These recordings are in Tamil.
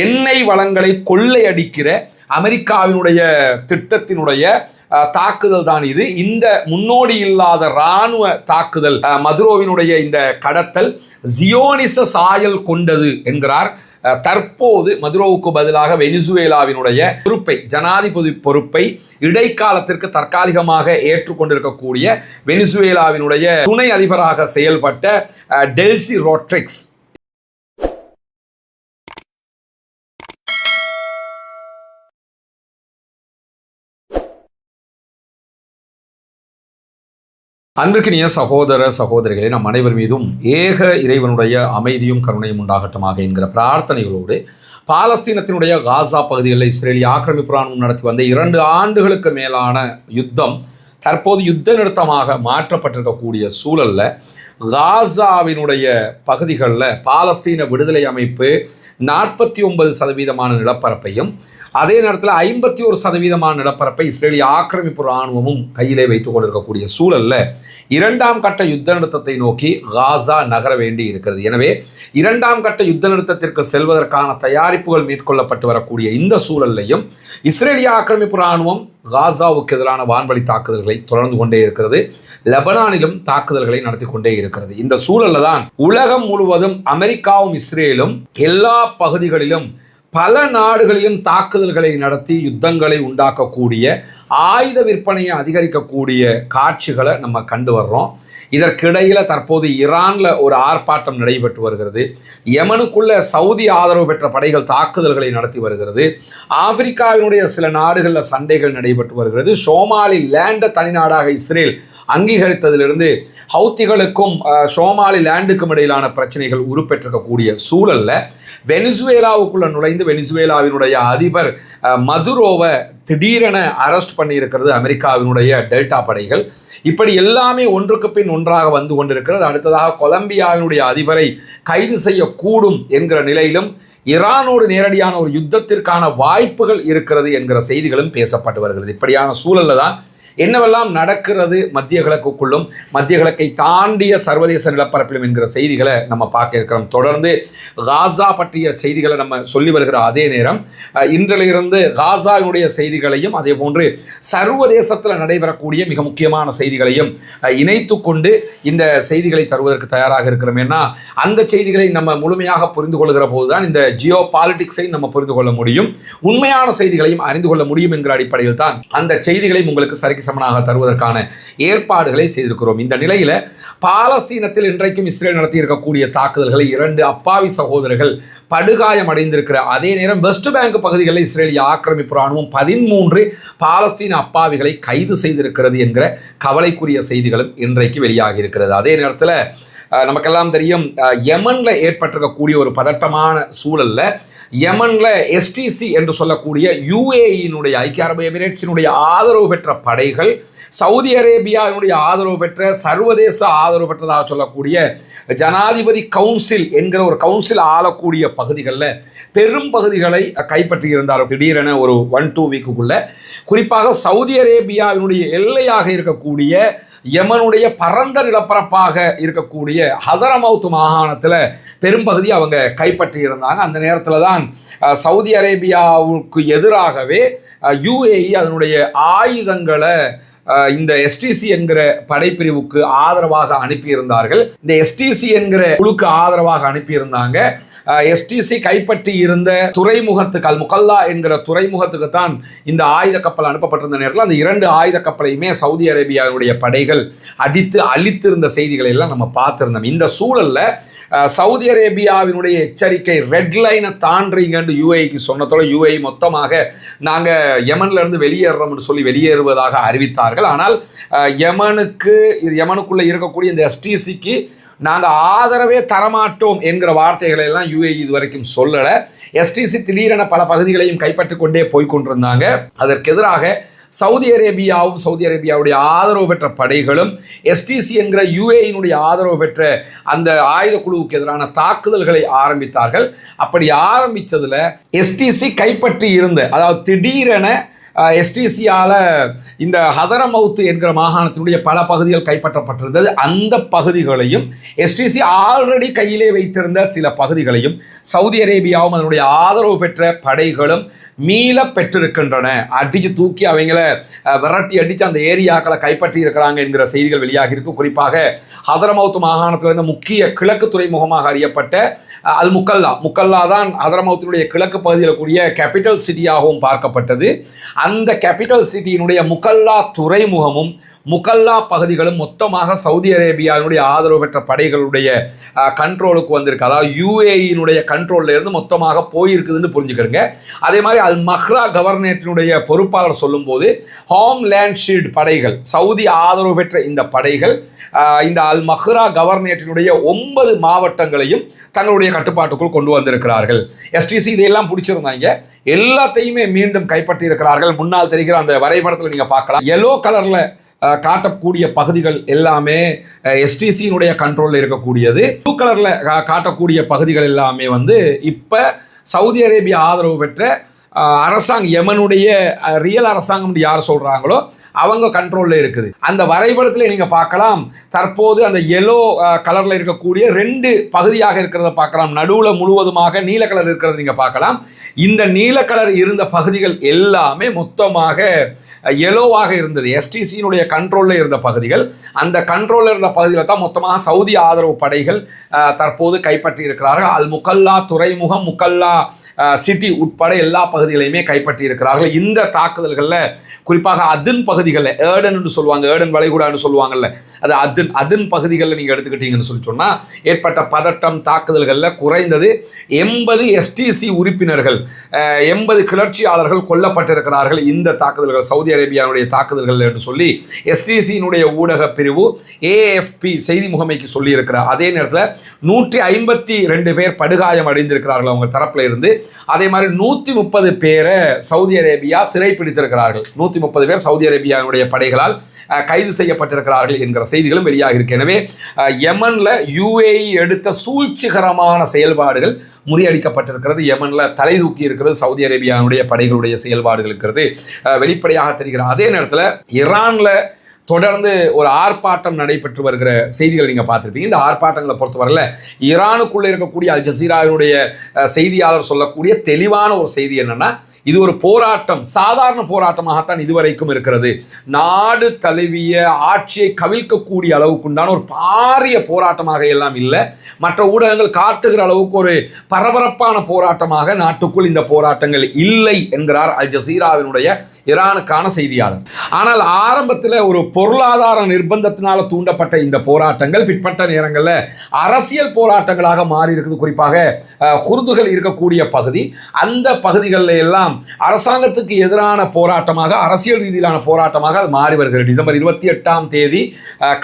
எண்ணெய் வளங்களை கொள்ளையடிக்கிற அமெரிக்காவினுடைய திட்டத்தினுடைய தாக்குதல் தான் இது. இந்த முன்னோடி இல்லாத இராணுவ தாக்குதல் மதுரோவினுடைய இந்த கடத்தல் ஜியோனிச சாயல் கொண்டது என்கிறார். தற்போது மதுரோவுக்கு பதிலாக வெனிசுவேலாவினுடைய பொறுப்பை ஜனாதிபதி பொறுப்பை இடைக்காலத்திற்கு தற்காலிகமாக ஏற்றுக்கொண்டிருக்கக்கூடிய வெனிசுவேலாவினுடைய துணை அதிபராக செயல்பட்ட டெல்சி ரோட்ரிக்ஸ் அன்பிற்கினிய சகோதர சகோதரிகளே நம் அனைவர் மீதும் ஏக இறைவனுடைய அமைதியும் கருணையும் உண்டாகட்டமாக என்கிற பிரார்த்தனைகளோடு பாலஸ்தீனத்தினுடைய காசா பகுதிகளில் இஸ்ரேலிய ஆக்கிரமிப்பு ராணுவம் நடத்தி வந்த இரண்டு ஆண்டுகளுக்கு மேலான யுத்தம் தற்போது யுத்த நிறுத்தமாக மாற்றப்பட்டிருக்கக்கூடிய சூழலில் காசாவினுடைய பகுதிகளில் பாலஸ்தீன விடுதலை அமைப்பு நாற்பத்தி ஒன்பது சதவீதமான நிலப்பரப்பையும் அதே நேரத்தில் ஐம்பத்தி ஒரு சதவீதமான நிலப்பரப்பை இஸ்ரேலிய ஆக்கிரமிப்பு இராணுவமும் கையிலே வைத்துக் கொண்டிருக்கக்கூடிய சூழல்ல இரண்டாம் கட்ட யுத்த நிறுத்தத்தை நோக்கி காசா நகர வேண்டி இருக்கிறது. எனவே இரண்டாம் கட்ட யுத்த நிறுத்தத்திற்கு செல்வதற்கான தயாரிப்புகள் மேற்கொள்ளப்பட்டு வரக்கூடிய இந்த சூழல்லையும் இஸ்ரேலிய ஆக்கிரமிப்பு இராணுவம் காசாவுக்கு எதிரான வான்வழி தாக்குதல்களை தொடர்ந்து கொண்டே இருக்கிறது. லெபனானிலும் தாக்குதல்களை நடத்தி கொண்டே இருக்கிறது. இந்த சூழல்ல தான் உலகம் முழுவதும் அமெரிக்காவும் இஸ்ரேலும் எல்லா பகுதிகளிலும் பல நாடுகளிலும் தாக்குதல்களை நடத்தி யுத்தங்களை உண்டாக்கக்கூடிய ஆயுத விற்பனையை அதிகரிக்கக்கூடிய காட்சிகளை நம்ம கண்டு வர்றோம். இதற்கிடையில் தற்போது ஈரானில் ஒரு ஆர்ப்பாட்டம் நடைபெற்று வருகிறது. யமனுக்குள்ள சவுதி ஆதரவு பெற்ற படைகள் தாக்குதல்களை நடத்தி வருகிறது. ஆப்பிரிக்காவினுடைய சில நாடுகளில் சண்டைகள் நடைபெற்று வருகிறது. சோமாலி லேண்ட தனிநாடாக இஸ்ரேல் அங்கீகரித்ததிலிருந்து ஹவுத்திகளுக்கும் சோமாலி லேண்டுக்கும் இடையிலான பிரச்சனைகள் உருப்பெற்றிருக்கக்கூடிய சூழல்ல வெனிசுவேலாவுக்குள்ள நுழைந்து வெனிசுவேலாவினுடைய அதிபர் மதுரோவை திடீரென அரெஸ்ட் பண்ணியிருக்கிறது அமெரிக்காவினுடைய டெல்டா படைகள். இப்படி எல்லாமே ஒன்றுக்கு பின் ஒன்றாக வந்து கொண்டிருக்கிறது. அடுத்ததாக கொலம்பியாவினுடைய அதிபரை கைது செய்யக்கூடும் என்கிற நிலையிலும் ஈரானோடு நேரடியான ஒரு யுத்தத்திற்கான வாய்ப்புகள் இருக்கிறது என்கிற செய்திகளும் பேசப்பட்டு வருகிறது. இப்படியான சூழலில் தான் என்னவெல்லாம் நடக்கிறது மத்திய கிழக்குக்குள்ளும் மத்திய கிழக்கை தாண்டிய சர்வதேச நிலப்பரப்பிலும் என்கிற செய்திகளை நம்ம பார்க்க இருக்கிறோம். தொடர்ந்து காசா பற்றிய செய்திகளை நம்ம சொல்லி வருகிற அதே நேரம் இன்றிலிருந்து காசாவினுடைய செய்திகளையும் அதே போன்று சர்வதேசத்தில் நடைபெறக்கூடிய மிக முக்கியமான செய்திகளையும் இணைத்து கொண்டு இந்த செய்திகளை தருவதற்கு தயாராக இருக்கிறோம். ஏன்னா அந்த செய்திகளை நம்ம முழுமையாக புரிந்து கொள்கிற போதுதான் இந்த ஜியோ பாலிடிக்ஸை நம்ம புரிந்து கொள்ள முடியும். உண்மையான செய்திகளையும் அறிந்து கொள்ள முடியும் என்கிற அடிப்படையில் தான் அந்த செய்திகளையும் உங்களுக்கு சரிக்கு சமனாக தருவதற்கான ஏற்பாடுகளை செய்திருக்கிறோம். இந்த நிலையில் பாலஸ்தீனத்தில் இன்றைக்கும் இஸ்ரேல் நடத்தி இருக்கக்கூடிய தாக்குதல்களை இரண்டு அப்பாவி சகோதரர்கள் படுகாயம் அடைந்திருக்கிற அதே நேரம் வெஸ்ட் பேங்க் பகுதிகளில் இஸ்ரேலிய ஆக்கிரமிப்பு ராணுவம் பதிமூன்று பாலஸ்தீன அப்பாவிகளை கைது செய்திருக்கிறது என்கிற கவலைக்குரிய செய்திகளும் இன்றைக்கு வெளியாகி இருக்கிறது. அதே நேரத்தில் நமக்கெல்லாம் தெரியும் யமனில் ஏற்பட்டிருக்கக்கூடிய ஒரு பதட்டமான சூழலில் யமன்ல எஸ்டிசி என்று சொல்லக்கூடிய யுஏஇனுடைய ஐக்கிய அரபு எமிரேட்ஸினுடைய ஆதரவு பெற்ற படைகள் சவுதி அரேபியாவினுடைய ஆதரவு பெற்ற சர்வதேச ஆதரவு பெற்றதாக சொல்லக்கூடிய ஜனாதிபதி கவுன்சில் என்கிற ஒரு கவுன்சில் ஆளக்கூடிய பகுதிகளில் பெரும் பகுதிகளை கைப்பற்றியிருந்தார். திடீரென ஒரு ஒன் டூ வீக்குக்குள்ள குறிப்பாக சவுதி அரேபியாவினுடைய எல்லையாக இருக்கக்கூடிய யமனுடைய பரந்த நிலப்பரப்பாக இருக்கக்கூடிய ஹதரமவுத் மாகாணத்தில் பெரும்பகுதி அவங்க கைப்பற்றி இருந்தாங்க அந்த நேரத்தில் தான் சவுதி அரேபியாவுக்கு எதிராகவே யுஏஇ அதனுடைய ஆயுதங்களை இந்த எஸ்டிசி என்கிற படைப்பிரிவுக்கு ஆதரவாக அனுப்பியிருந்தார்கள். இந்த எஸ்டிசி என்கிற குழுக்கு ஆதரவாக அனுப்பியிருந்தாங்க. எஸ்டிசி கைப்பற்றி இருந்த துறைமுகத்துக்கு அல் முகல்லா என்கிற துறைமுகத்துக்கு தான் இந்த ஆயுத கப்பல் அனுப்பப்பட்டிருந்த நேரத்தில் அந்த இரண்டு ஆயுத கப்பலையுமே சவுதி அரேபியாவுடைய படைகள் அடித்து அழித்திருந்த செய்திகளை எல்லாம் நம்ம பார்த்துருந்தோம். இந்த சூழலில் சவுதி அரேபியாவினுடைய எச்சரிக்கை ரெட் லைனை தாண்டுறீங்கன்னு யூஏக்கு சொன்னதோட யூஏ மொத்தமாக நாங்கள் யமன்லேருந்து வெளியேறோம்னு சொல்லி வெளியேறுவதாக அறிவித்தார்கள். ஆனால் யமனுக்கு இது இருக்கக்கூடிய இந்த எஸ்டிசிக்கு நாங்கள் ஆதரவே தரமாட்டோம் என்கிற வார்த்தைகளை எல்லாம் யுஏ இதுவரைக்கும் சொல்லலை. எஸ்டிசி திடீரென பல பகுதிகளையும் கைப்பற்றி கொண்டே போய் கொண்டிருந்தாங்க. அதற்கு எதிராக சவுதி அரேபியாவும் சவுதி அரேபியாவுடைய ஆதரவு பெற்ற படைகளும் எஸ்டிசி என்கிற யுஏயினுடைய ஆதரவு பெற்ற அந்த ஆயுத குழுவுக்கு எதிரான தாக்குதல்களை ஆரம்பித்தார்கள். அப்படி ஆரம்பித்ததில் எஸ்டிசி கைப்பற்றி இருந்த அதாவது திடீரென எஸ்டிசியால் இந்த ஹதரமவுத்து என்கிற மாகாணத்தினுடைய பல பகுதிகள் கைப்பற்றப்பட்டிருந்தது. அந்த பகுதிகளையும் எஸ்டிசி ஆல்ரெடி கையிலே வைத்திருந்த சில பகுதிகளையும் சவுதி அரேபியாவும் அதனுடைய ஆதரவு பெற்ற படைகளும் மீள பெற்றிருக்கின்றன. அடித்து தூக்கி அவங்கள விரட்டி அடித்து அந்த ஏரியாக்களை கைப்பற்றி இருக்கிறாங்க என்கிற செய்திகள் வெளியாகி இருக்கு. குறிப்பாக ஹதரமவுத் மாகாணத்தில் இருந்த முக்கிய கிழக்கு துறைமுகமாக அறியப்பட்ட அல் முக்கல்லா முக்கல்லா தான் ஹதரமவுத்தினுடைய கிழக்கு பகுதியில் கூடிய கேபிட்டல் சிட்டியாகவும் பார்க்கப்பட்டது. அந்த கேபிட்டல் சிட்டியினுடைய முகல்லா துறைமுகமும் முகல்லா பகுதிகளும் மொத்தமாக சவுதி அரேபியாவினுடைய ஆதரவு பெற்ற படைகளுடைய கண்ட்ரோலுக்கு வந்திருக்கு. அதாவது யூஏயினுடைய கண்ட்ரோல்ல இருந்து மொத்தமாக போயிருக்குதுன்னு புரிஞ்சுக்கிறங்க. அதே மாதிரி அல் மஹ்ரா கவர்னேட்டினுடைய பொறுப்பாளர் சொல்லும்போது ஹோம் லேண்ட் ஷீல்ட் படைகள் சவுதி ஆதரவு பெற்ற இந்த படைகள் இந்த அல் மஹ்ரா கவர்னேட்டினுடைய ஒன்பது மாவட்டங்களையும் தங்களுடைய கட்டுப்பாட்டுக்குள் கொண்டு வந்திருக்கிறார்கள். எஸ்டிசி இதையெல்லாம் பிடிச்சிருந்தாங்க. எல்லாத்தையுமே மீண்டும் கைப்பற்றி இருக்கிறார்கள் முன்னால் தெரிகிற அந்த வரைபடத்தில் நீங்கள் பார்க்கலாம். எல்லோ கலரில் காட்டக்கூடிய பகுதிகள் எல்லாமே எஸ்டிசியினுடைய கண்ட்ரோலில் இருக்கக்கூடியது. ப்ளூ கலரில் காட்டக்கூடிய பகுதிகள் எல்லாமே வந்து இப்போ சவுதி அரேபியா ஆதரவு பெற்ற அரசாங்கம் யமனுடைய ரியல் அரசாங்கம் யார் சொல்கிறாங்களோ அவங்க கண்ட்ரோலில் இருக்குது. அந்த வரைபடத்தில் நீங்கள் பார்க்கலாம் தற்போது அந்த எல்லோ கலரில் இருக்கக்கூடிய ரெண்டு பகுதியாக இருக்கிறத பார்க்கலாம். நடுவில் முழுவதுமாக நீல கலர் இருக்கிறத நீங்கள் பார்க்கலாம். இந்த நீல கலர் இருந்த பகுதிகள் எல்லாமே மொத்தமாக எலோவாக இருந்தது. எஸ்டிசியினுடைய கண்ட்ரோலில் இருந்த பகுதிகள் அந்த கண்ட்ரோலில் இருந்த பகுதியில் தான் மொத்தமாக சவுதி ஆதரவு படைகள் தற்போது கைப்பற்றி இருக்கிறார்கள். அல் முக்கல்லா துறைமுகம் முக்கல்லா சிட்டி உட்பட எல்லா பகுதிகளையுமே கைப்பற்றி இருக்கிறார்கள் இந்த தாக்குதல்களில் குறிப்பாக அதின் பகுதிகளில் ஏடன்னு சொல்லுவாங்க ஏடன் வளைகுடான்னு சொல்லுவாங்கல்ல அது அதின் அதன் பகுதிகளில் நீங்கள் எடுத்துக்கிட்டீங்கன்னு சொல்லி சொன்னால் ஏற்பட்ட பதட்டம் தாக்குதல்களில் குறைந்தது எண்பது எஸ்டிசி உறுப்பினர்கள் எண்பது கிளர்ச்சியாளர்கள் கொல்லப்பட்டிருக்கிறார்கள் இந்த தாக்குதல்கள் சவுதி அரேபியாவுடைய தாக்குதல்கள் என்று சொல்லி எஸ்டிசியினுடைய ஊடக பிரிவு ஏஎஃப்பி செய்தி முகமைக்கு சொல்லியிருக்கிறார். அதே நேரத்தில் நூற்றி ஐம்பத்தி ரெண்டு பேர் படுகாயம் அடைந்திருக்கிறார்கள் அவங்க தரப்பில் இருந்து. அதே மாதிரி நூற்றி முப்பது பேரை சவுதி அரேபியா சிறை பிடித்திருக்கிறார்கள் நூற்றி முப்பது பேர் சவுதி அரேபியாவுடைய படைகளால் கைது செய்யப்பட்டிருக்கிறார்கள் என்கிற செய்திகளும் வெளியாக இருக்கு. எனவே யமனில் யுஏஇ எடுத்த சூழ்ச்சிகரமான செயல்பாடுகள் முறியடிக்கப்பட்டிருக்கிறது. யமனில் தலை தூக்கி இருக்கிறது சவுதி அரேபியாவுடைய படைகளுடைய செயல்பாடுகள் இருக்கிறது. வெளிப்படையாக தெரிகிறது அதே நேரத்தில் ஈரானில் தொடர்ந்து ஒரு ஆர்ப்பாட்டம் நடைபெற்று வருகிற செய்திகள் நீங்கள் பார்த்துருப்பீங்க. இந்த ஆர்ப்பாட்டங்களை பொறுத்தவரையில் ஈரானுக்குள்ளே இருக்கக்கூடிய அல் ஜசீராவினுடைய செய்தியாளர் சொல்லக்கூடிய தெளிவான ஒரு செய்தி என்னன்னா இது ஒரு போராட்டம் சாதாரண போராட்டமாகத்தான் இதுவரைக்கும் இருக்கிறது. நாடு தழுவிய ஆட்சியை கவிழ்க்கக்கூடிய அளவுக்குண்டான ஒரு பாரிய போராட்டமாக எல்லாம் இல்லை. மற்ற ஊடகங்கள் காட்டுகிற அளவுக்கு ஒரு பரபரப்பான போராட்டமாக நாட்டுக்குள் இந்த போராட்டங்கள் இல்லை என்கிறார் அல் ஜசீராவினுடைய ஈரானுக்கான செய்தியாளர். ஆனால் ஆரம்பத்தில் ஒரு பொருளாதார நிர்பந்தத்தினால் தூண்டப்பட்ட இந்த போராட்டங்கள் பிற்பட்ட நேரங்களில் அரசியல் போராட்டங்களாக மாறி இருக்குது. குறிப்பாக குருதுகள் இருக்கக்கூடிய பகுதி. அந்த பகுதிகளில் எல்லாம் அரசாங்கத்துக்கு எதிரான போராட்டமாக அரசியல் ரீதியிலான போராட்டமாக அது மாறி வருகிறது. டிசம்பர் இருபத்தி எட்டாம் தேதி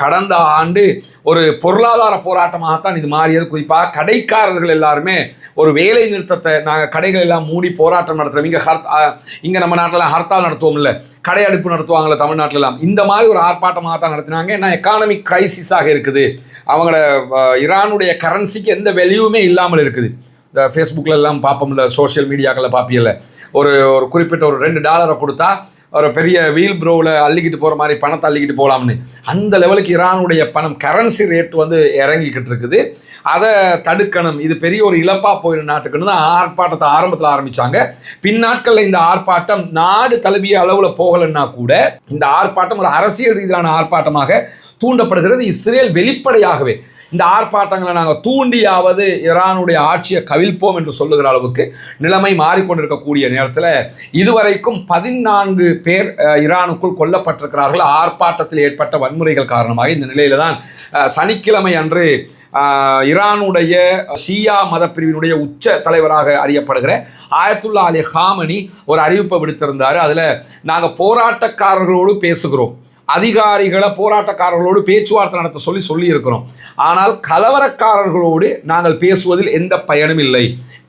கடந்த ஆண்டு ஒரு பொருளாதார போராட்டமாகத்தான் இது மாறியது. குறிப்பாக கடைக்காரர்கள் எல்லாருமே ஒரு வேலை நிறுத்தத்தை நாங்கள் கடைகள் எல்லாம் மூடி போராட்டம் நடத்துகிறோம் இங்கே ஹர்த் இங்கே நம்ம நாட்டில் ஹர்த்தால் நடத்துவோம்ல. கடை அடுப்பு நடத்துவாங்கல்ல தமிழ்நாட்டிலலாம் இந்த மாதிரி ஒரு ஆர்ப்பாட்டமாக தான் நடத்தினாங்க. ஏன்னா எக்கானமிக் கிரைசிஸாக இருக்குது. அவங்களோட ஈரானுடைய கரன்சிக்கு எந்த வெளியுமே இல்லாமல் இருக்குது. இந்த ஃபேஸ்புக்கில் எல்லாம் பார்ப்போம்ல சோஷியல் மீடியாக்களில் பார்ப்பியல்ல. ஒரு ஒரு குறிப்பிட்ட ஒரு ரெண்டு டாலரை கொடுத்தா ஒரு பெரிய வீல் ப்ரோவில் அள்ளிக்கிட்டு போகிற மாதிரி பணத்தை அள்ளிக்கிட்டு போகலாம்னு அந்த லெவலுக்கு ஈரானுடைய பணம் கரன்சி ரேட் வந்து இறங்கிக்கிட்டு இருக்குது. அதை தடுக்கணும். இது பெரிய ஒரு இழப்பாக போயிடும் நாட்டுக்குன்னு தான் ஆர்ப்பாட்டத்தை ஆரம்பத்தில் ஆரம்பித்தாங்க பின்னாட்களில் இந்த ஆர்ப்பாட்டம் நாடு தழுவிய அளவில் போகலைன்னா கூட இந்த ஆர்ப்பாட்டம் ஒரு அரசியல் ரீதியிலான ஆர்ப்பாட்டமாக தூண்டப்படுகிறது. இஸ்ரேல் வெளிப்படையாகவே இந்த ஆர்ப்பாட்டங்களை நாங்கள் தூண்டியாவது ஈரானுடைய ஆட்சியை கவிழ்ப்போம் என்று சொல்லுகிற அளவுக்கு நிலைமை மாறிக்கொண்டிருக்கக்கூடிய நேரத்தில் இதுவரைக்கும் பதினான்கு பேர் ஈரானுக்குள் கொல்லப்பட்டிருக்கிறார்கள். ஆர்ப்பாட்டத்தில் ஏற்பட்ட வன்முறைகள் காரணமாக இந்த நிலையில தான் சனிக்கிழமை அன்று ஈரானுடைய ஷியா மத பிரிவினுடைய உச்ச தலைவராக அறியப்படுகிற ஆயத்துல்லா அலி ஹாமனி ஒரு அறிவிப்பை விடுத்திருந்தார். அதில் நாங்கள் போராட்டக்காரர்களோடு பேசுகிறோம். அதிகாரிகளை போராட்டக்காரர்களோடு பேச்சுவார்த்தை நடத்த சொல்லி சொல்லியிருக்கிறோம். ஆனால் கலவரக்காரர்களோடு நாங்கள் பேசுவதில் எந்த பயனும் இல்லை.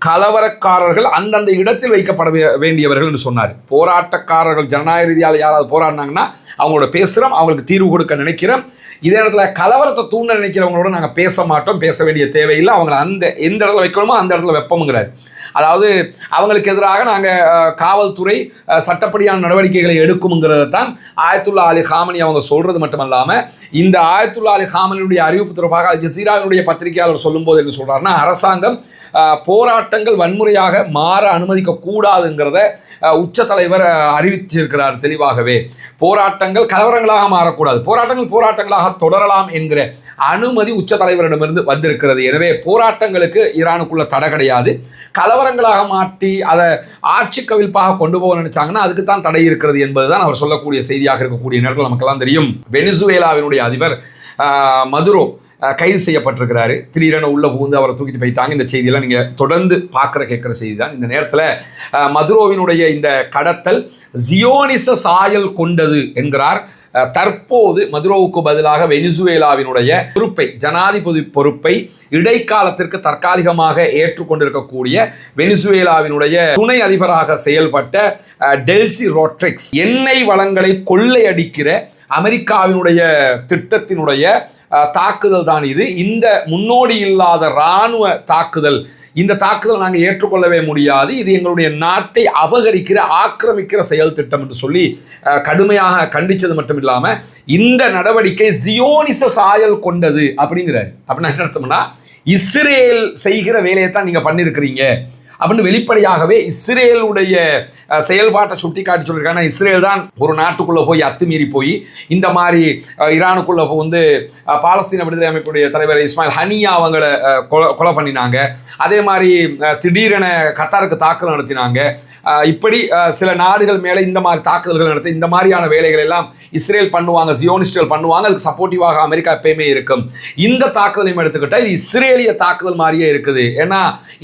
கலவரக்காரர்கள் அந்தந்த இடத்தில் வைக்கப்பட வே- வேண்டியவர்கள் என்று சொன்னார். போராட்டக்காரர்கள் ஜனநாயக ரீதியால் யாராவது போராடினாங்கன்னா அவங்களோட பேசுகிறோம் அவங்களுக்கு தீர்வு கொடுக்க நினைக்கிறோம். இதே இடத்துல கலவரத்தை தூண்ட நினைக்கிறவங்களோட நாங்கள் பேச மாட்டோம் பேச வேண்டிய தேவையில்லை. அவங்கள அந்த எந்த இடத்துல வைக்கணுமோ அந்த இடத்துல வெப்பமுங்கிறார். அதாவது அவங்களுக்கு எதிராக நாங்கள் காவல்துறை சட்டப்படியான நடவடிக்கைகளை எடுக்கும்ங்கிறத தான் ஆயத்துல்லா அலி ஹாமனி அவங்க சொல்கிறது மட்டுமல்லாமல் இந்த ஆயத்துல்லா அலி ஹாமனியுடைய அறிவிப்பு தொடர்பாக அல் ஜசீராவினுடைய பத்திரிகையாளர் சொல்லும்போது என்ன சொல்கிறாருன்னா அரசாங்கம் போராட்டங்கள் வன்முறையாக மாற அனுமதிக்க கூடாதுங்கிறத உச்ச தலைவர் அறிவித்திருக்கிறார் அறிவிச்சிருக்கிறார் தெளிவாகவே. போராட்டங்கள் கலவரங்களாக மாறக்கூடாது. போராட்டங்கள் போராட்டங்களாக தொடரலாம் என்கிற அனுமதி உச்ச தலைவரிடமிருந்து வந்திருக்கிறது. எனவே போராட்டங்களுக்கு ஈரானுக்குள்ள தடை கிடையாது. கலவரங்களாக மாற்றி அதை ஆட்சி கவிழ்ப்பாக கொண்டு போக நினைச்சாங்கன்னா அதுக்கு தான் தடை இருக்கிறது என்பதுதான் அவர் சொல்லக்கூடிய செய்தியாக இருக்கக்கூடிய நேரத்தில் நமக்கெல்லாம் தெரியும். வெனிசுவேலாவினுடைய அதிபர் மதுரோ கைது செய்யப்பட்டிருக்கிறாரு. திடீரென உள்ள புகுந்து அவரை தூக்கிட்டு போயிட்டாங்க. இந்த செய்தியெல்லாம் நீங்கள் தொடர்ந்து பார்க்குற கேட்குற செய்தி தான் இந்த நேரத்தில் மதுரோவினுடைய இந்த கடத்தல் ஜியோனிச சாயல் கொண்டது என்கிறார் தற்போது மதுரோவுக்கு பதிலாக வெனிசுவேலாவினுடைய பொறுப்பை ஜனாதிபதி பொறுப்பை இடைக்காலத்திற்கு தற்காலிகமாக ஏற்றுக்கொண்டிருக்கக்கூடிய வெனிசுவேலாவினுடைய துணை அதிபராக செயல்பட்ட டெல்சி ரோட்ரிக்ஸ் எண்ணெய் வளங்களை கொள்ளையடிக்கிற அமெரிக்காவினுடைய திட்டத்தினுடைய தாக்குதல் தான் இது. இந்த முன்னோடி இல்லாத இராணுவ தாக்குதல் இந்த தாக்குதல் நாங்கள் ஏற்றுக்கொள்ளவே முடியாது. இது எங்களுடைய நாட்டை அபகரிக்கிற ஆக்கிரமிக்கிற செயல் திட்டம் என்று சொல்லி கடுமையாக கண்டித்தது மட்டும் இல்லாமல் இந்த நடவடிக்கை ஜியோனிச சாயல் கொண்டது அப்படிங்கிறார். அப்படின்னா என்ன அர்த்தம்னா இஸ்ரேல் செய்கிற வேலையை தான் நீங்கள் பண்ணியிருக்கிறீங்க அப்படின்னு வெளிப்படையாகவே இஸ்ரேலுடைய செயல்பாட்டை சுட்டி காட்டி சொல்லியிருக்காங்க இஸ்ரேல் தான் ஒரு நாட்டுக்குள்ளே போய் அத்துமீறி போய் இந்த மாதிரி ஈரானுக்குள்ளே வந்து பாலஸ்தீன விடுதலை அமைப்புடைய தலைவர் இஸ்மாயில் ஹனியா அவங்களை கொலை கொலை பண்ணினாங்க. அதே மாதிரி திடீரென கத்தாருக்கு தாக்கல் நடத்தினாங்க. இப்படி சில நாடுகள் மேலே இந்த மாதிரி தாக்குதல்கள் நடத்தி இந்த மாதிரியான வேலைகள் எல்லாம் இஸ்ரேல் பண்ணுவாங்க ஜியோனிஸ்டுகள் பண்ணுவாங்க அதுக்கு சப்போர்ட்டிவாக அமெரிக்கா எப்பயுமே இருக்கும். இந்த தாக்குதலையும் எடுத்துக்கிட்டால் இது இஸ்ரேலிய தாக்குதல் மாதிரியே இருக்குது. ஏன்னா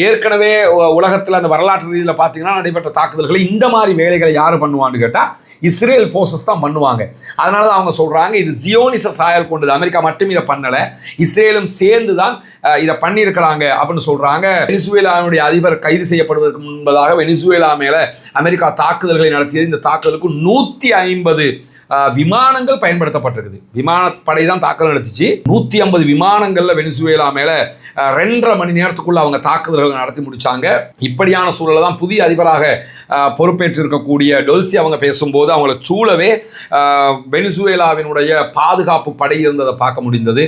ஏற்கனவே உலகத்தில் அந்த வரலாற்று ரீதியில் பார்த்தீங்கன்னா நடைபெற்ற தாக்குதல்களை இந்த மாதிரி வேலைகளை யார் பண்ணுவான்னு கேட்டால் இஸ்ரேல் ஃபோர்ஸஸ் தான் பண்ணுவாங்க. அதனால தான் அவங்க சொல்கிறாங்க இது ஜியோனிச சாயல் கொண்டது. அமெரிக்கா மட்டும் இதை பண்ணலை. இஸ்ரேலும் சேர்ந்து தான் இதை பண்ணியிருக்கிறாங்க அப்படின்னு சொல்கிறாங்க வெனிசுவேலாவுடைய அதிபர் கைது செய்யப்படுவதற்கு முன்பதாக வெனிசுவேலா மேலே அமெரிக்கா தாக்குதல்களை நடத்தியது. இந்த தாக்குதலுக்கு நூற்றி ஐம்பது விமானங்கள் பயன்படுத்தப்பட்டிருக்குது. விமானப்படை தான் தாக்குதல் நடத்துச்சு. நூற்றி ஐம்பது விமானங்களில் வெனிசுவேலா மேலே ரெண்டரை மணி நேரத்துக்குள்ள அவங்க தாக்குதல்களை நடத்தி முடிச்சாங்க. இப்படியான சூழலை தான் புதிய அதிபராக பொறுப்பேற்று பொறுப்பேற்றிருக்கக்கூடிய டொல்சி அவங்க பேசும்போது அவங்கள சூழவே வெனிசுவேலாவினுடைய பாதுகாப்பு படை இருந்ததை பார்க்க முடிந்தது.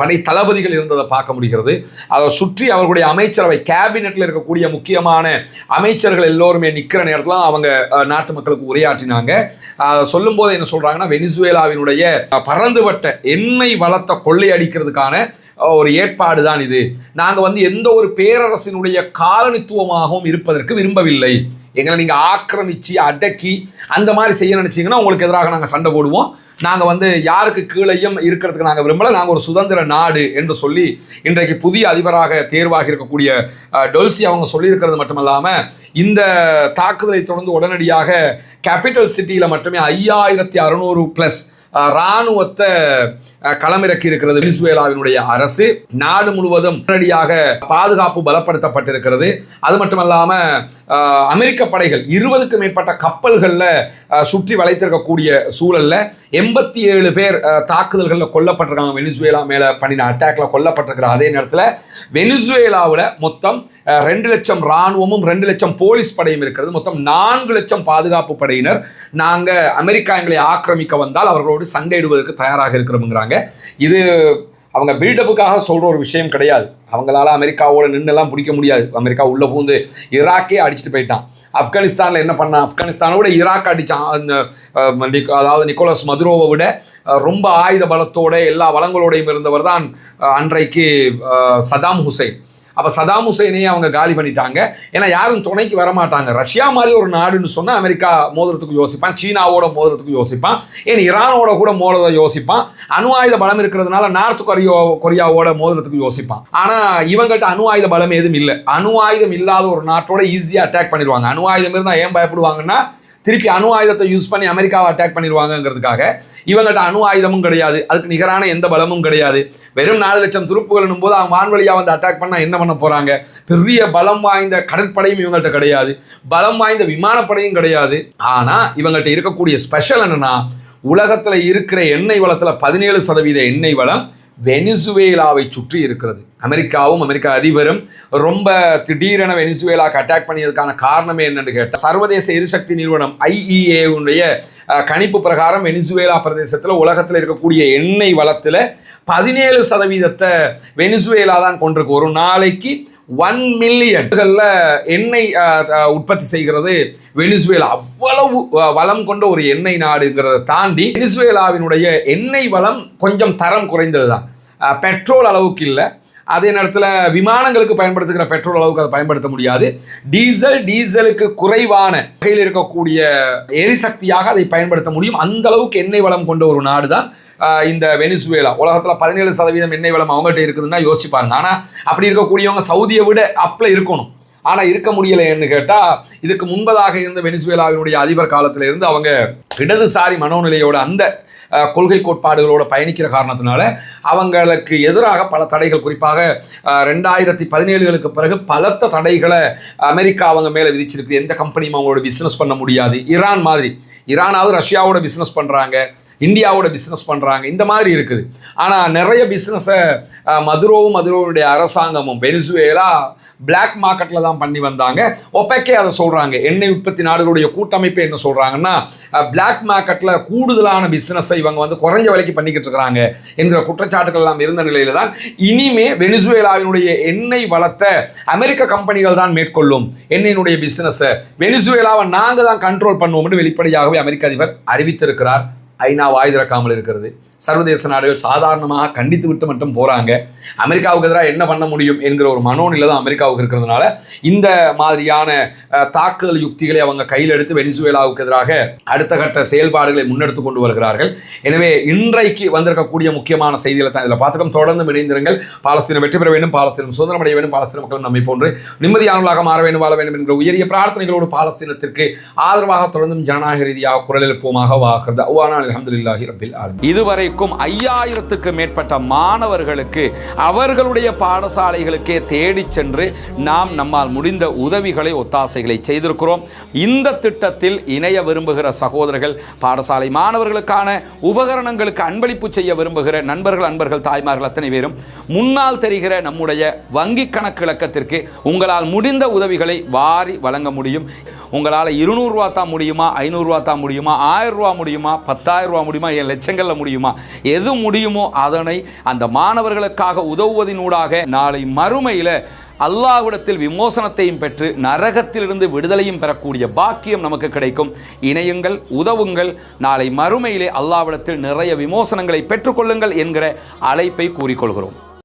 படை தளபதிகள் இருந்ததை பார்க்க முடிகிறது. அதை சுற்றி அவர்களுடைய அமைச்சரவை கேபினெட்டில் இருக்கக்கூடிய முக்கியமான அமைச்சர்கள் எல்லோருமே நிற்கிற நேரத்தில் அவங்க நாட்டு மக்களுக்கு உரையாற்றினாங்க. சொல்லும்போது என்ன சொல்றாங்கன்னா வெனிசுவேலாவினுடைய பறந்துபட்ட எண்ணெய் வளத்தை கொள்ளையடிக்கிறதுக்கான ஒரு ஏற்பாடு தான் இது. நாங்கள் வந்து எந்த ஒரு பேரரசினுடைய காலனித்துவமாகவும் இருப்பதற்கு விரும்பவில்லை. எங்களை நீங்கள் ஆக்கிரமிச்சு அடக்கி அந்த மாதிரி செய்ய நினச்சிங்கன்னா உங்களுக்கு எதிராக நாங்கள் சண்டை போடுவோம். நாங்கள் வந்து யாருக்கு கீழையும் இருக்கிறதுக்கு நாங்கள் விரும்பலை. நாங்கள் ஒரு சுதந்திர நாடு என்று சொல்லி இன்றைக்கு புதிய அதிபராக தேர்வாகி இருக்கக்கூடிய டொல்சி அவங்க சொல்லியிருக்கிறது மட்டுமல்லாமல் இந்த தாக்குதலை தொடர்ந்து உடனடியாக கேபிட்டல் சிட்டியில் மட்டுமே ஐயாயிரத்தி அறுநூறு ப்ளஸ் இராணுவத்தை களமிறக்கி இருக்கிறது வெனிசுவேலாவினுடைய அரசு. நாடு முழுவதும் உடனடியாக பாதுகாப்பு பலப்படுத்தப்பட்டிருக்கிறது. அது மட்டுமல்லாம அமெரிக்க படைகள் இருபதுக்கும் மேற்பட்ட கப்பல்களில் சுற்றி வளைத்திருக்கக்கூடிய சூழல்ல எண்பத்தி ஏழு பேர் தாக்குதல்களில் கொல்லப்பட்டிருக்காங்க. வெனிசுவேலா மேலே பண்ணின அட்டாக்ல கொல்லப்பட்டிருக்கிற அதே நேரத்தில் வெனிசுவேலாவில் மொத்தம் ரெண்டு லட்சம் இராணுவமும் ரெண்டு லட்சம் போலீஸ் படையும் இருக்கிறது. மொத்தம் நான்கு லட்சம் பாதுகாப்பு படையினர். நாங்கள் அமெரிக்கா எங்களை ஆக்கிரமிக்க வந்தால் அவர்களோடு சண்டையிடுவதற்கு தயாராக இருக்கிறோம்ங்கிறாங்க. இது அவங்க பில்டப்புக்காக சொல்கிற ஒரு விஷயம் கிடையாது. அவங்களால அமெரிக்காவோட நின்றுலாம் பிடிக்க முடியாது. அமெரிக்கா உள்ளே பூந்து ஈராக்கே அடிச்சுட்டு போயிட்டான். ஆப்கானிஸ்தானில் என்ன பண்ணான்? ஆப்கானிஸ்தானோட விட ஈராக் அடித்தான் அந்த அதாவது நிக்கோலஸ் மதுரோவை விட ரொம்ப ஆயுத பலத்தோட எல்லா வளங்களோடையும் இருந்தவர் தான் அன்றைக்கு சதாம் ஹுசைன். அப்போ சதாம் ஹுசைனையே அவங்க காலி பண்ணிட்டாங்க. ஏன்னா யாரும் துணைக்கு வரமாட்டாங்க. ரஷ்யா மாதிரி ஒரு நாடுன்னு சொன்னால் அமெரிக்கா மோதுறதுக்கு யோசிப்பான் சீனாவோட மோதுறதுக்கு யோசிப்பான் ஏன் ஈரானோட கூட மோதுறத யோசிப்பான் அணு ஆயுத பலம் இருக்கிறதுனால நார்த் கொரியோ கொரியாவோட மோதுறதுக்கு யோசிப்பான். ஆனால் இவங்கள்ட்ட அணு ஆயுத பலம் எதுவும் இல்லை. அணு ஆயுதம் இல்லாத ஒரு நாட்டோட ஈஸியாக அட்டாக் பண்ணிடுவாங்க. அணு ஆயுதம் இருந்தால் ஏன் பயப்படுவாங்கன்னா திருப்பி அணு ஆயுதத்தை யூஸ் பண்ணி அமெரிக்காவை அட்டாக் பண்ணிடுவாங்கங்கிறதுக்காக இவங்கள்ட்ட அணு ஆயுதமும் கிடையாது. அதுக்கு நிகரான எந்த பலமும் கிடையாது. வெறும் நாலு லட்சம் துருப்புகள்னும் போது அவன் வான்வழியாக வந்து அட்டாக் பண்ணால் என்ன பண்ண போகிறாங்க பெரிய பலம் வாய்ந்த கடற்படையும் இவங்கள்ட்ட கிடையாது. பலம் வாய்ந்த விமானப்படையும் கிடையாது. ஆனால் இவங்கள்ட்ட இருக்கக்கூடிய ஸ்பெஷல் என்னன்னா உலகத்தில் இருக்கிற எண்ணெய் வளத்தில் பதினேழு சதவீத எண்ணெய் வளம் வெனிசுவேலாவை சுற்றி இருக்கிறது. அமெரிக்காவும் அமெரிக்க அதிபரும் ரொம்ப திடீரென வெனிசுவேலாக்கு அட்டாக் பண்ணியதுக்கான காரணமே என்னன்னு கேட்டால் சர்வதேச எரிசக்தி நிறுவனம் ஐஇஏவுடைய கணிப்பு பிரகாரம் வெனிசுவேலா பிரதேசத்தில் உலகத்தில் இருக்கக்கூடிய எண்ணெய் வளத்தில் பதினேழு சதவீதத்தை வெனிசுவேலா தான் கொண்டிருக்கு. ஒரு நாளைக்கு ஒன் மில்லியன்களில் எண்ணெய் உற்பத்தி செய்கிறது வெனிசுவேலா. அவ்வளவு வளம் கொண்ட ஒரு எண்ணெய் நாடுங்கிறத தாண்டி வெனிசுவேலாவினுடைய எண்ணெய் வளம் கொஞ்சம் தரம் குறைந்தது தான் பெட்ரோல் அளவுக்கு இல்லை. அதே நேரத்தில் விமானங்களுக்கு பயன்படுத்துகிற பெட்ரோல் அளவுக்கு அதை பயன்படுத்த முடியாது. டீசல் டீசலுக்கு குறைவான வகையில் இருக்கக்கூடிய எரிசக்தியாக அதை பயன்படுத்த முடியும். அந்த அளவுக்கு எண்ணெய் வளம் கொண்ட ஒரு நாடு தான் இந்த வெனிசுவேலா. உலகத்தில் பதினேழு சதவீதம் எண்ணெய் வளம் அவங்கள்ட்ட இருக்குதுன்னா யோசிச்சு பாருங்க ஆனால் அப்படி இருக்கக்கூடியவங்க சவுதியை விட அப்பில் இருக்கணும். ஆனால் இருக்க முடியலைன்னு கேட்டால் இதுக்கு முன்பதாக இருந்த வெனிசுவேலாவினுடைய அதிபர் காலத்தில் இருந்து அவங்க இடதுசாரி மனோநிலையோட அந்த கொள்கை கோட்பாடுகளோட பயணிக்கிற காரணத்தினால அவங்களுக்கு எதிராக பல தடைகள். குறிப்பாக ரெண்டாயிரத்தி பதினேழுகளுக்கு பிறகு பலத்த தடைகளை அமெரிக்கா அவங்க மேலே விதிச்சிருக்கு. எந்த கம்பெனியும் அவங்களோட பிஸ்னஸ் பண்ண முடியாது. ஈரான் மாதிரி. ஈரானாவது ரஷ்யாவோட பிஸ்னஸ் பண்ணுறாங்க இந்தியாவோட பிஸ்னஸ் பண்ணுறாங்க இந்த மாதிரி இருக்குது. ஆனால் நிறைய பிஸ்னஸை மதுரோவும் மதுரோவுடைய அரசாங்கமும் வெனிசுவேலா பிளாக் மார்க்கெட்டில் தான் பண்ணி வந்தாங்க. ஒப்பேக்கே அதை சொல்கிறாங்க எண்ணெய் உற்பத்தி நாடுகளுடைய கூட்டமைப்பு என்ன சொல்கிறாங்கன்னா பிளாக் மார்க்கெட்டில் கூடுதலான பிஸ்னஸை இவங்க வந்து குறைஞ்ச விலைக்கு பண்ணிக்கிட்டு இருக்கிறாங்க என்கிற குற்றச்சாட்டுகள் எல்லாம் இருந்த நிலையில் தான் இனிமே வெனிசுவேலாவினுடைய எண்ணெய் வளத்தை அமெரிக்க கம்பெனிகள் தான் மேற்கொள்ளும். எண்ணெயினுடைய பிஸ்னஸை வெனிசுவேலாவை நாங்கள் தான் கண்ட்ரோல் பண்ணுவோம்னு வெளிப்படையாகவே அமெரிக்க அதிபர் அறிவித்திருக்கிறார். ஐநா வாய் திறக்காமல் இருக்கிறது. சர்வதேச நாடுகள் சாதாரணமாக கண்டித்து விட்டு மட்டும் போகிறாங்க அமெரிக்காவுக்கு எதிராக என்ன பண்ண முடியும் என்கிற ஒரு மனோநிலை தான் அமெரிக்காவுக்கு இருக்கிறதுனால இந்த மாதிரியான தாக்குதல் யுக்திகளை அவங்க கையில் எடுத்து வெனிசுவேலாவுக்கு எதிராக அடுத்த கட்ட செயல்பாடுகளை முன்னெடுத்து கொண்டு வருகிறார்கள். எனவே இன்றைக்கு வந்திருக்கக்கூடிய முக்கியமான செய்திகளை தான் இதில் பார்த்துக்கோம். தொடர்ந்து இணைந்திருங்கள். பாலஸ்தீனம் வெற்றி பெற வேண்டும். பாலஸ்தீனம் சுதந்திரம் அடைய வேண்டும். பாலஸ்தீன மக்கள் நம்மை போன்று நிம்மதியானவர்களாக மாற வேண்டும் வாழ வேண்டும் என்கிற உயரிய பிரார்த்தனைகளோடு பாலஸ்தீனத்திற்கு ஆதரவாக தொடர்ந்தும் ஜனநாயக ரீதியாக குரல் எழுப்புவோமாக வாகிறது அவ்வானா அலமதுல்லாஹி ரபில் இதுவரை இதுவரைக்கும் ஐயாயிரத்துக்கு மேற்பட்ட மாணவர்களுக்கு அவர்களுடைய பாடசாலைகளுக்கே தேடி சென்று நாம் நம்மால் முடிந்த உதவிகளை ஒத்தாசைகளை செய்திருக்கிறோம். இந்த திட்டத்தில் இணைய விரும்புகிற சகோதரர்கள் பாடசாலை மாணவர்களுக்கான உபகரணங்களுக்கு அன்பளிப்பு செய்ய விரும்புகிற நண்பர்கள் அன்பர்கள் தாய்மார்கள் அத்தனை பேரும் முன்னால் தெரிகிற நம்முடைய வங்கி கணக்கு இலக்கத்திற்கு உங்களால் முடிந்த உதவிகளை வாரி வழங்க முடியும். உங்களால் இருநூறுவா தான் முடியுமா? ஐநூறுரூவா தான் முடியுமா? ஆயிரம் ரூபா முடியுமா? பத்தாயிரம் ரூபா முடியுமா? என் லட்சங்களில் முடியுமா? எது முடியுமோ அதனை அந்த மாணவர்களுக்காக உதவுவதினூடாக நாளை மறுமையில் அல்லாஹ்விடத்தில் விமோசனத்தையும் பெற்று நரகத்திலிருந்து விடுதலையும் பெறக்கூடிய பாக்கியம் நமக்கு கிடைக்கும். இணையுங்கள் உதவுங்கள். நாளை மறுமையிலே அல்லாவிடத்தில் நிறைய விமோசனங்களை பெற்றுக்கொள்ளுங்கள் என்கிற அழைப்பை கூறிக்கொள்கிறோம்.